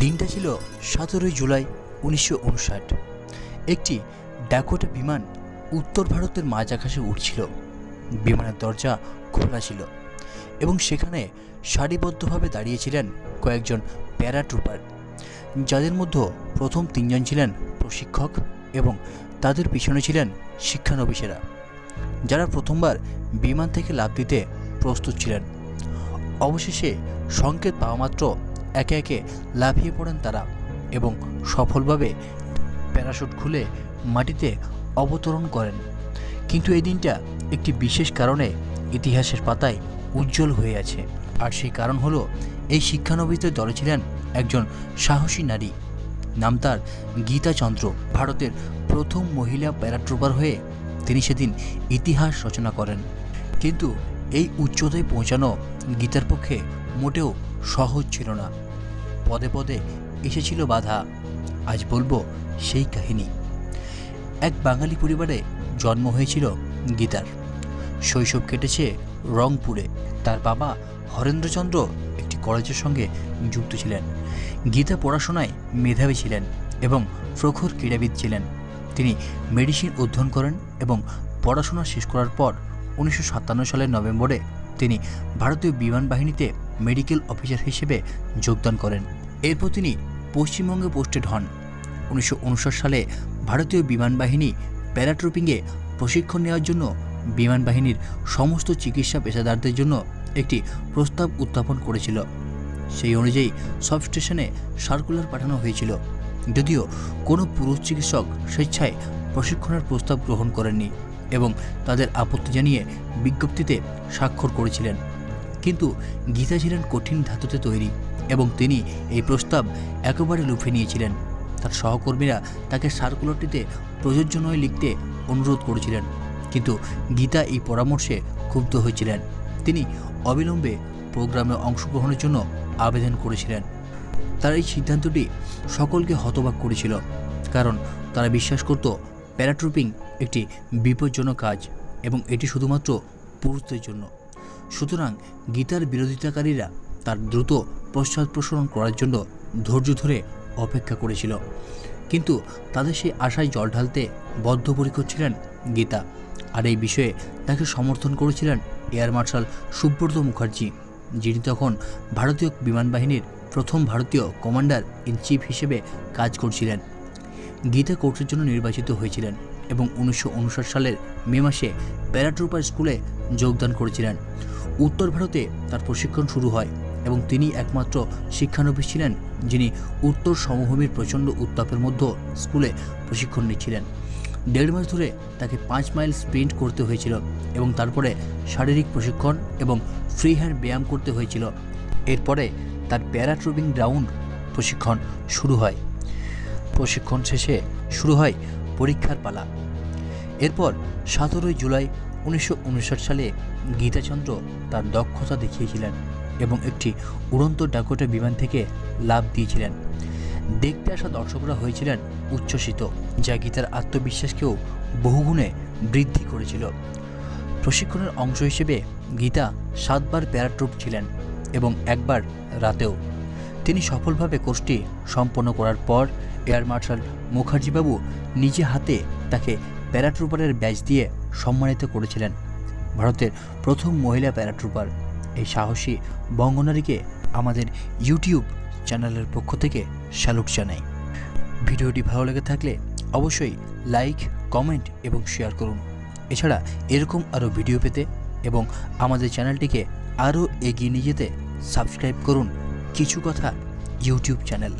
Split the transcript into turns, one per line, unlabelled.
দিনটা ছিল সতেরোই জুলাই উনিশশো উনষাট। একটি ড্যাকোটা বিমান উত্তর ভারতের মাঝ আকাশে উঠছিল বিমানের দরজা খোলা ছিল এবং সেখানে সারিবদ্ধভাবে দাঁড়িয়েছিলেন কয়েকজন প্যারাট্রুপার, যাদের মধ্যে প্রথম তিনজন ছিলেন প্রশিক্ষক এবং তাদের পিছনে ছিলেন শিক্ষানবিশেরা, যারা প্রথমবার বিমান থেকে লাভ দিতে প্রস্তুত ছিলেন। অবশেষে সংকেত পাওয়া মাত্র একে একে লাফিয়ে পড়েন তারা এবং সফলভাবে প্যারাশুট খুলে মাটিতে অবতরণ করেন। কিন্তু এই দিনটা একটি বিশেষ কারণে ইতিহাসের পাতায় উজ্জ্বল হয়ে আছে। আর সেই কারণ হলো, এই শিক্ষানবিশদের দলে ছিলেন একজন সাহসী নারী, নাম তার গীতা চন্দ্র। ভারতের প্রথম মহিলা প্যারাট্রুপার হয়ে তিনি সেদিন ইতিহাস রচনা করেন। কিন্তু এই উচ্চতায় পৌঁছানো গীতার পক্ষে মোটেও সহজ ছিল না। পদে পদে এসেছিল বাধা। আজ বলব সেই কাহিনী। এক বাঙালি পরিবারে জন্ম হয়েছিল গীতার। শৈশব কেটেছে রংপুরে। তার বাবা হরেন্দ্রচন্দ্র একটি কলেজের সঙ্গে যুক্ত ছিলেন। গীতা পড়াশোনায় মেধাবী ছিলেন এবং প্রখর ক্রীড়াবিদ ছিলেন। তিনি মেডিসিন অধ্যয়ন করেন এবং পড়াশোনা শেষ করার পর উনিশশো সাতান্ন সালের নভেম্বরে তিনি ভারতীয় বিমান বাহিনীতে মেডিকেল অফিসার হিসেবে যোগদান করেন। এরপর তিনি পশ্চিমবঙ্গে পোস্টেড হন। উনিশশো উনষাট সালে ভারতীয় বিমান বাহিনী প্যারাট্রুপিংয়ে প্রশিক্ষণ নেওয়ার জন্য বিমান বাহিনীর সমস্ত চিকিৎসা পেশাদারদের জন্য একটি প্রস্তাব উত্থাপন করেছিল। সেই অনুযায়ী সব স্টেশনে সার্কুলার পাঠানো হয়েছিল। যদিও কোনো পুরুষ চিকিৎসক স্বেচ্ছায় প্রশিক্ষণের প্রস্তাব গ্রহণ করেননি এবং তাদের আপত্তি জানিয়ে বিজ্ঞপ্তিতে স্বাক্ষর করেছিলেন। কিন্তু গীতা ছিলেন কঠিন ধাতুতে তৈরি এবং তিনি এই প্রস্তাব একেবারে লুফে নিয়েছিলেন। তার সহকর্মীরা তাকে সার্কুলারটিতে প্রযোজ্য নয় লিখতে অনুরোধ করেছিলেন, কিন্তু গীতা এই পরামর্শে ক্ষুব্ধ হয়েছিলেন। তিনি অবিলম্বে প্রোগ্রামে অংশগ্রহণের জন্য আবেদন করেছিলেন। তার এই সিদ্ধান্তটি সকলকে হতবাক করেছিল, কারণ তারা বিশ্বাস করত প্যারাট্রুপিং একটি বিপজ্জনক কাজ এবং এটি শুধুমাত্র পুরুষদের জন্য। সুতরাং গীতার বিরোধিতাকারীরা তার দ্রুত পশ্চাৎ প্রসারণ করার জন্য ধৈর্য ধরে অপেক্ষা করেছিল। কিন্তু তাদের সেই আশায় জল ঢালতে বদ্ধপরিকর ছিলেন গীতা। আর এই বিষয়ে তাকে সমর্থন করেছিলেন এয়ার মার্শাল সুব্রত মুখার্জি, যিনি তখন ভারতীয় বিমান বাহিনীর প্রথম ভারতীয় কমান্ডার ইন চিফ হিসেবে কাজ করছিলেন। গীতা কোর্সের জন্য নির্বাচিত হয়েছিলেন এবং উনিশশো উনষাট সালের মে মাসে প্যারাট্রুপার স্কুলে যোগদান করেছিলেন। উত্তর ভারতে তার প্রশিক্ষণ শুরু হয় এবং তিনি একমাত্র শিক্ষানবিশ ছিলেন যিনি উত্তর সমভূমির প্রচণ্ড উত্তাপের মধ্যে স্কুলে প্রশিক্ষণ নিচ্ছিলেন। দেড় মাস ধরে তাকে পাঁচ মাইল স্প্রিন্ট করতে হয়েছিল এবং তারপরে শারীরিক প্রশিক্ষণ এবং ফ্রি হ্যান্ড ব্যায়াম করতে হয়েছিল। এরপরে তার প্যারাট্রুপিং গ্রাউন্ড প্রশিক্ষণ শুরু হয়। প্রশিক্ষণ শেষে শুরু হয় পরীক্ষার পালা। এরপর সতেরোই জুলাই উনিশশো উনষাট সালে গীতাচন্দ্র তার দক্ষতা দেখিয়েছিলেন এবং একটি উড়ন্ত ডাকোটা বিমান থেকে লাভ দিয়েছিলেন। দেখতে আসা দর্শকরা হয়েছিলেন উচ্ছ্বসিত, যা গীতার আত্মবিশ্বাসকেও বহুগুণে বৃদ্ধি করেছিল। প্রশিক্ষণের অংশ হিসেবে গীতা সাতবার প্যারাট্রুপ ছিলেন এবং একবার রাতেও। তিনি সফলভাবে কোর্সটি সম্পন্ন করার পর এয়ার মার্শাল মুখার্জিবাবু নিজে হাতে তাকে প্যারাট্রুপারের ব্যাচ দিয়ে সম্মানিত করেছিলেন ভারতের প্রথম মহিলা প্যারাট্রুপার। এই সাহসী বঙ্গনারীকে আমাদের ইউটিউব চ্যানেলের পক্ষ থেকে স্যালুট জানাই। ভিডিওটি ভালো লেগে থাকলে অবশ্যই লাইক, কমেন্ট এবং শেয়ার করুন। এছাড়া এরকম আরও ভিডিও পেতে এবং আমাদের চ্যানেলটিকে আরও এগিয়ে নিয়ে যেতে সাবস্ক্রাইব করুন কিছু কথা ইউটিউব চ্যানেল।